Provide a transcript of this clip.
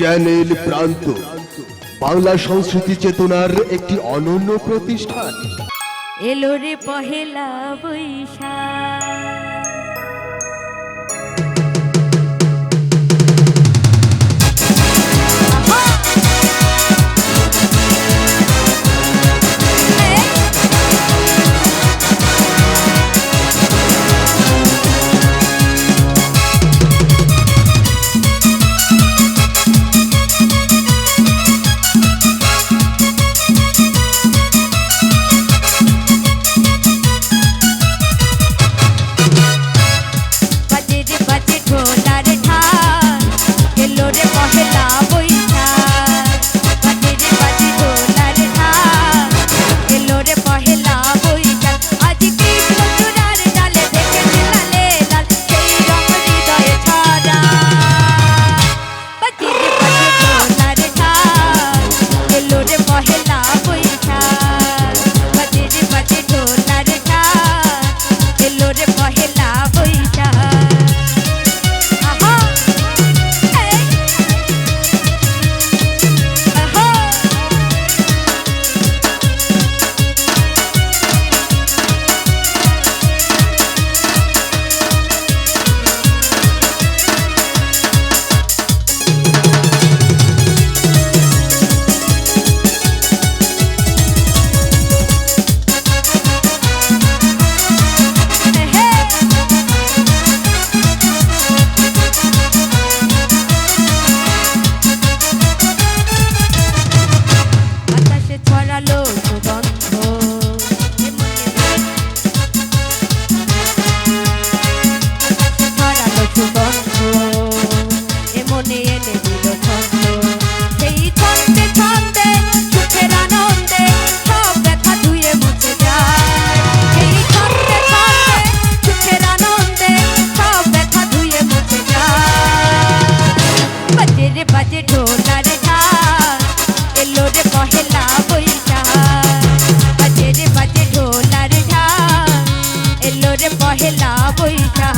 Channel প্রান্ত। বাংলা সংস্কৃতি চেতনার একটি অনন্য প্রতিষ্ঠান। এলো রে পহেলা বৈশাখ। না বৈঠা